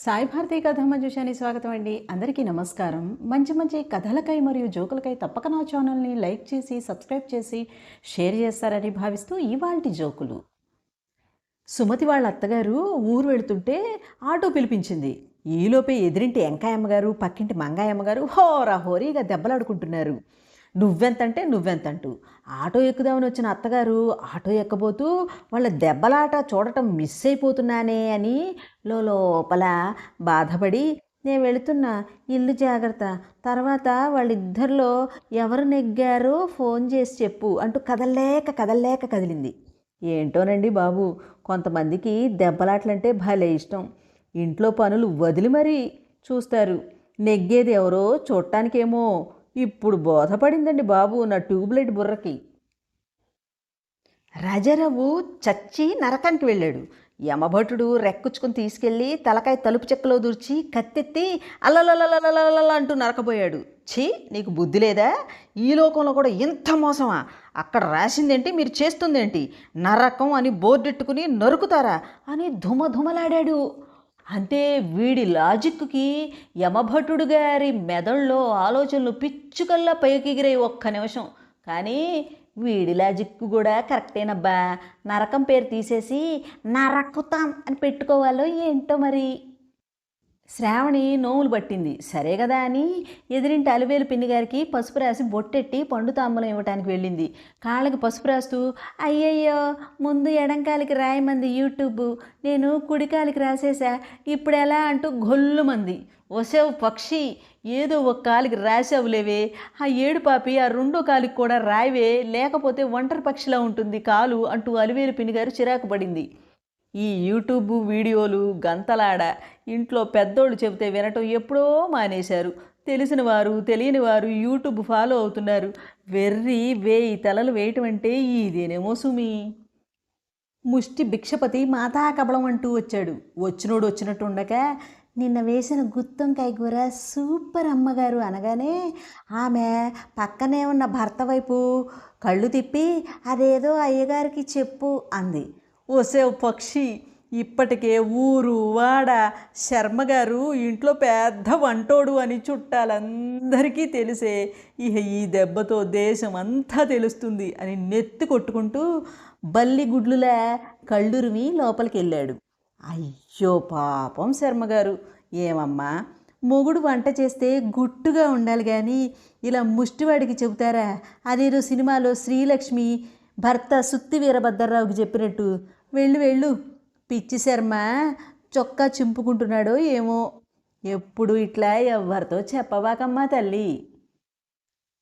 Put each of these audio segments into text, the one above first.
సాయి భారతి కథ మంజుషాని స్వాగతం అండి. అందరికీ నమస్కారం. మంచి మంచి కథలకై మరియు జోకులకై తప్పక నా ఛానల్ని లైక్ చేసి సబ్స్క్రైబ్ చేసి షేర్ చేస్తారని భావిస్తూ ఇవాల్టి జోకులు. సుమతి వాళ్ళ అత్తగారు ఊరు వెళుతుంటే ఆటో పిలిపించింది. ఈలోపే ఎదిరింటి వెంకాయమ్మ గారు పక్కింటి మంగాయమ్మ గారు హోరా హోరీగా దెబ్బలాడుకుంటున్నారు. నువ్వెంతంటే నువ్వెంతంటూ. ఆటో ఎక్కుదామని వచ్చిన అత్తగారు ఆటో ఎక్కబోతూ వాళ్ళ దెబ్బలాట చూడటం మిస్ అయిపోతున్నానే అని లోపల బాధపడి నేను వెళుతున్నా. ఇల్లు జాగ్రత్త. తర్వాత వాళ్ళిద్దరిలో ఎవరు నెగ్గారో ఫోన్ చేసి చెప్పు అంటూ కదల్లేక కదల్లేక కదిలింది. ఏంటోనండి బాబు కొంతమందికి దెబ్బలాట్లంటే భలే ఇష్టం. ఇంట్లో పనులు వదిలి మరీ చూస్తారు. నెగ్గేది ఎవరో చూడటానికేమో ఇప్పుడు బోధపడిందండి బాబు నా ట్యూబ్లైట్ బుర్రకి. రాజారావు చచ్చి నరకానికి వెళ్ళాడు. యమభటుడు రెక్కుచ్చుకుని తీసుకెళ్ళి తలకాయ తలుపు చెక్కలో దూర్చి కత్తెత్తి అల్లలలలలలల అంటూ నరకపోయాడు ఛీ నీకు బుద్ధి లేదా? ఈ లోకంలో కూడా ఇంత మోసమా? అక్కడ రాసిందేంటి? మీరు చేస్తుందేంటి? నరకం అని బోర్డెట్టుకుని నరుకుతారా? అని ధుమధుమలాడాడు. అంటే వీడి లాజిక్కి యమభటుడు గారి మెదడులో ఆలోచనలు పిచ్చుకల్లా పైకిగిరాయి ఒక్క నిమిషం. కానీ వీడి లాజిక్ కూడా కరెక్టేనబ్బా. నరకం పేరు తీసేసి నరకుతాం అని పెట్టుకోవాలో ఏంటో మరి? శ్రావణి నోములు పట్టింది. సరే కదా అని ఎదిరింటి అలివేలు పిన్ని గారికి పసుపు రాసి బొట్టెట్టి పండు తాంబూలం ఇవ్వటానికి వెళ్ళింది. కాళ్ళకి పసుపు రాస్తూ అయ్యయ్యో ముందు ఎడంకాలికి రాయమంది యూట్యూబ్. నేను కుడికాలికి రాసేసా ఇప్పుడు ఎలా? అంటూ గొల్లుమంది. వసేవు పక్షి ఏదో ఒక కాలికి రాసావులేవే ఆ ఏడు పాపి ఆ రెండో కాలికి కూడా రాయవే. లేకపోతే ఒంటరి పక్షిలా ఉంటుంది కాలు అంటూ అలివేలు పిన్నిగారు చిరాకు పడింది. ఈ యూట్యూబ్ వీడియోలు గంతలాడ. ఇంట్లో పెద్దోళ్ళు చెబితే వినటం ఎప్పుడో మానేశారు. తెలిసిన వారు తెలియని వారు యూట్యూబ్ ఫాలో అవుతున్నారు. వెర్రి వేయి తలలు వేయటం అంటే ఇదేనేమో సుమి. ముష్టి భిక్షపతి మాతా కబలం అంటూ వచ్చాడు. వచ్చినోడు వచ్చినట్టు ఉండగా నిన్న వేసిన గుత్తొంకాయ కూర సూపర్ అమ్మగారు అనగానే ఆమె పక్కనే ఉన్న భర్త వైపు కళ్ళు తిప్పి అదేదో అయ్యగారికి చెప్పు అంది. ఓసే పక్షి. ఇప్పటికే ఊరు వాడ శర్మగారు ఇంట్లో పెద్ద వంటోడు అని చుట్టాలందరికీ తెలిసే ఇహ ఈ దెబ్బతో దేశం అంతా తెలుస్తుంది అని నెత్తి కొట్టుకుంటూ బల్లి గుడ్లులా కళ్ళురిమి లోపలికి వెళ్ళాడు అయ్యో పాపం శర్మగారు. ఏమమ్మా మొగుడు వంట చేస్తే గుట్టుగా ఉండాలి కానీ ఇలా ముష్టివాడికి చెబుతారా? అదేదో సినిమాలో శ్రీలక్ష్మి భర్త సుత్తి వీరభద్రరావుకి చెప్పినట్టు వెళ్ళు వెళ్ళు. పిచ్చి శర్మ చొక్కా చింపుకుంటున్నాడో ఏమో. ఎప్పుడు ఇట్లా ఎవ్వరితో చెప్పవాకమ్మా తల్లి.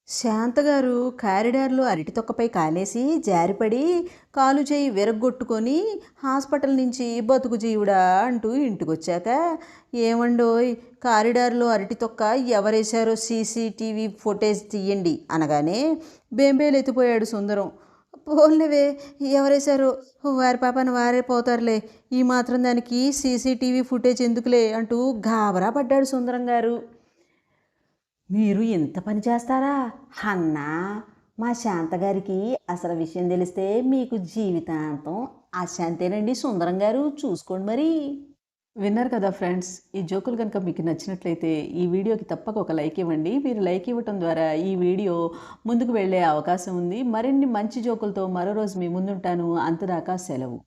శాంతగారు కారిడార్లో అరటి తొక్కపై కాలేసి జారిపడి కాలు చేయి విరగ్గొట్టుకొని హాస్పిటల్ నుంచి బతుకు జీవుడా అంటూ ఇంటికొచ్చాక ఏమండోయ్ కారిడార్లో అరటి తొక్క ఎవరేశారో సీసీటీవీ ఫుటేజ్ తీయండి అనగానే బేంబేలు ఎత్తిపోయాడు సుందరం. పోన్లేవే ఎవరేశారు? వారి పాపను వారే పోతారులే. ఈ మాత్రం దానికి సీసీటీవీ ఫుటేజ్ ఎందుకులే అంటూ గాబరా పడ్డాడు సుందరం గారు. మీరు ఎంత పని చేస్తారా? అన్నా మా శాంతగారికి అసలు విషయం తెలిస్తే మీకు జీవితాంతం అశాంతేనండి సుందరం గారు. చూసుకోండి మరి. విన్నారు కదా ఫ్రెండ్స్ ఈ జోకులు కనుక మీకు నచ్చినట్లయితే ఈ వీడియోకి తప్పక ఒక లైక్ ఇవ్వండి. మీరు లైక్ ఇవ్వటం ద్వారా ఈ వీడియో ముందుకు వెళ్ళే అవకాశం ఉంది. మరిన్ని మంచి జోకులతో మరో రోజు మీ ముందుంటాను. అంతదాకా సెలవు.